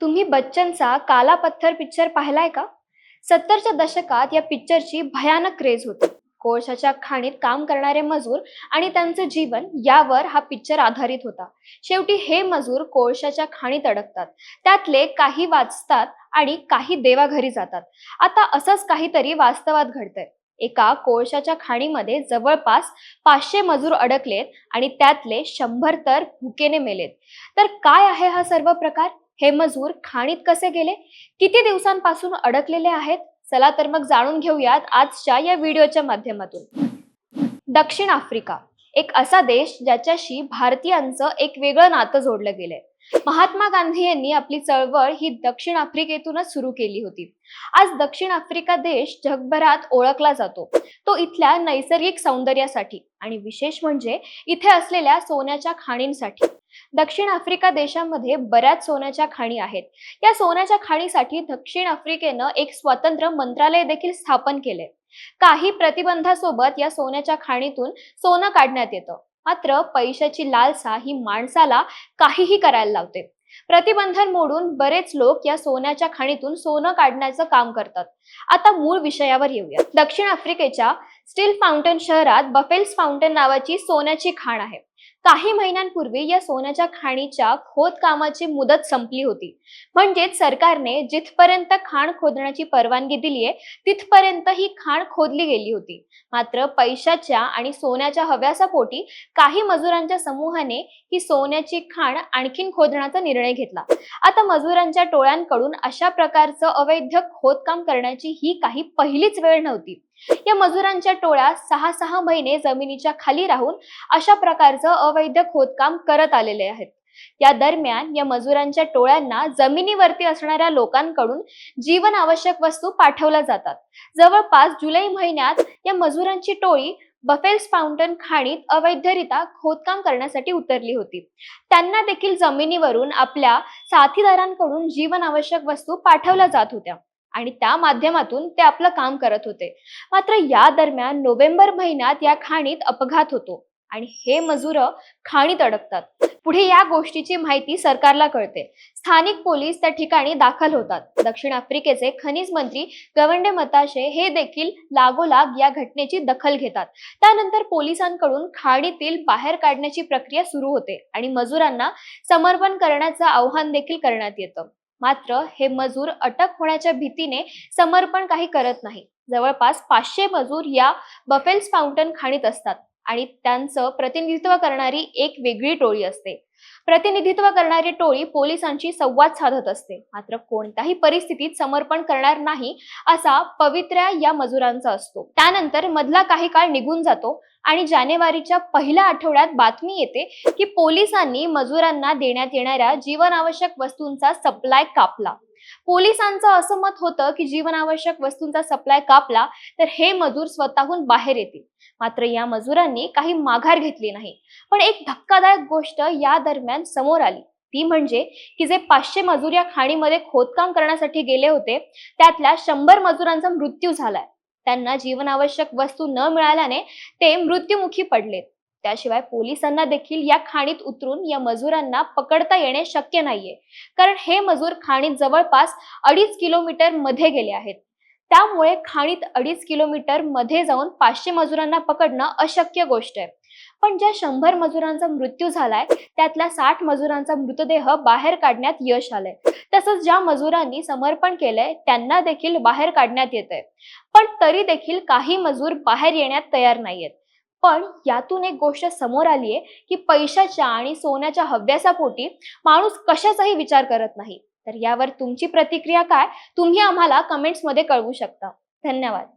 तुम्ही बच्चनचा काला पत्थर पिक्चर पाहिलाय का? सत्तरच्या दशकात या पिक्चरची भयानक क्रेज होती. कोळशाच्या खाणीत काम करणारे मजूर आणि त्यांचं जीवन यावर हा पिक्चर आधारित होता. शेवटी हे मजूर कोळशाच्या खाणीत अडकतात. त्यातले काही वाचतात आणि काही देवाघरी जातात. आता असंच काहीतरी वास्तवात घडतंय. एका कोळशाच्या खाणीमध्ये जवळपास पाचशे मजूर अडकलेत आणि त्यातले शंभर तर भुकेने मेलेत. तर काय आहे हा सर्व प्रकार? हे मजूर खाणीत कसे गेले? किती दिवसांपासून अडकलेले आहेत? चला तर मग जाणून घेऊयात आजच्या या व्हिडिओच्या माध्यमातून. दक्षिण आफ्रिका एक असा देश ज्याच्याशी भारतीयांचं एक वेगळं नातं जोडलं गेलंय. महात्मा गांधी यांनी आपली चळवळ ही दक्षिण आफ्रिकेतूनच सुरू केली होती. आज दक्षिण आफ्रिका देश जगभरात ओळखला जातो. तो इथल्या नैसर्गिक सौंदर्यासाठी आणि विशेष म्हणजे इथे असलेल्या सोन्याच्या खाणींसाठी. दक्षिण आफ्रिका देशामध्ये बऱ्याच सोन्याच्या खाणी आहेत. या सोन्याच्या खाणीसाठी दक्षिण आफ्रिकेनं एक स्वतंत्र मंत्रालय देखील स्थापन केले. काही प्रतिबंधासोबत या सोन्याच्या खाणीतून सोनं काढण्यात येतं. मात्र पैशाची लालसा ही माणसाला काहीही करायला लावते. प्रतिबंधन मोडून बरेच लोक या सोन्याच्या खाणीतून सोनं काढण्याचं काम करतात. आता मूळ विषयावर येऊया. दक्षिण आफ्रिकेच्या स्टील फाउंटन शहरात बफेल्स फाउंटन नावाची सोन्याची खाण आहे. काही महिन्यांपूर्वी या सोन्याच्या खाणीच्या खोदकामाची मुदत संपली होती. म्हणजेच सरकारने जिथपर्यंत खाण खोदण्याची परवानगी दिली आहे तिथपर्यंत ही खाण खोदली गेली होती. मात्र पैशाच्या आणि सोन्याच्या हव्यासापोटी काही मजुरांच्या समूहाने ही सोन्याची खाण आणखीन खोदण्याचा निर्णय घेतला. आता मजुरांच्या टोळ्यांकडून अशा प्रकारचं अवैध खोदकाम करण्याची ही काही पहिलीच वेळ नव्हती. या मजुरांच्या टोळ्या सहा सहा महिने जमिनीच्या खाली राहून अशा प्रकारचं अवैध खोदकाम करत आलेले आहेत. या दरम्यान या मजुरांच्या टोळ्यांना जमिनीवरती असणाऱ्या लोकांकडून जीवन आवश्यक वस्तू पाठवल्या जातात. जवळपास जुलै महिन्यात या मजुरांची टोळी बफेल्स फाउंटन खाणीत अवैधरित्या खोदकाम करण्यासाठी उतरली होती. त्यांना देखील जमिनीवरून आपल्या साथीदारांकडून जीवन आवश्यक वस्तू पाठवल्या जात होत्या. आणि त्या माध्यमातून ते आपलं काम करत होते. मात्र या दरम्यान नोव्हेंबर महिन्यात या खाणीत अपघात होतो आणि हे मजूर खाणीत अडकतात. पुढे या गोष्टीची माहिती सरकारला कळते. स्थानिक पोलीस त्या ठिकाणी दाखल होतात. दक्षिण आफ्रिकेचे खनिज मंत्री गवंडे मताशे हे देखील लागोलाग या घटनेची दखल घेतात. त्यानंतर पोलिसांकडून खाणीतील बाहेर काढण्याची प्रक्रिया सुरू होते आणि मजुरांना समर्पण करण्याचं आव्हान देखील करण्यात येतं. मात्र हे मजूर अटक होण्याच्या भीतीने समर्पण काही करत नाही. जवळपास पाचशे मजूर या बफेल्स फाउंटन खाणीत असतात आणि त्यांचं प्रतिनिधित्व करणारी एक वेगळी टोळी असते. प्रतिनिधित्व करणारी टोळी पोलिसांशी संवाद साधत असते. मात्र कोणत्याही परिस्थितीत समर्पण करणार नाही असा पवित्र्या या मजुरांचा असतो. त्यानंतर मधला काही काळ निघून जातो आणि जानेवारीच्या पहिल्या आठवड्यात बातमी येते की पोलिसांनी मजुरांना देण्यात येणाऱ्या जीवनावश्यक वस्तूंचा सप्लाय कापला. पोलिसांचं असं मत होतं की जीवनावश्यक वस्तूंचा सप्लाय कापला तर हे मजूर स्वतःहून बाहेर येतील. मात्र या मजुरांनी काही माघार घेतली नाही. पण एक धक्कादायक गोष्ट या दरम्यान समोर आली. ती म्हणजे की जे पाचशे मजूर या खाणीमध्ये खोदकाम करण्यासाठी गेले होते त्यातल्या शंभर मजुरांचा मृत्यू झालाय. त्यांना जीवनावश्यक वस्तू न मिळाल्याने ते मृत्युमुखी पडलेत त्याशिवाय पोलिसांना देखील या खाणीत उतरून या मजुरांना पकडता येणे शक्य नाहीये. कारण हे मजूर खाणीत जवळपास अडीच किलोमीटरमध्ये गेले आहेत. त्यामुळे खाणीत अडीच किलोमीटरमध्ये जाऊन पाचशे मजुरांना पकडणं अशक्य गोष्ट आहे. पण ज्या शंभर मजुरांचा मृत्यू झालाय त्यातल्या साठ मजुरांचा मृतदेह बाहेर काढण्यात यश आलंय. तसंच ज्या मजुरांनी समर्पण केलंय त्यांना देखील बाहेर काढण्यात येत पण तरी देखील काही मजूर बाहेर येण्यात तयार नाहीयेत. पण यातून एक गोष्ट समोर आली आहे की पैशाच्या आणि सोन्याच्या हव्यासापोटी माणूस कशाचाही विचार करत नाही. तर यावर तुमची प्रतिक्रिया काय? तुम्ही आम्हाला कमेंट्समध्ये कळवू शकता. धन्यवाद.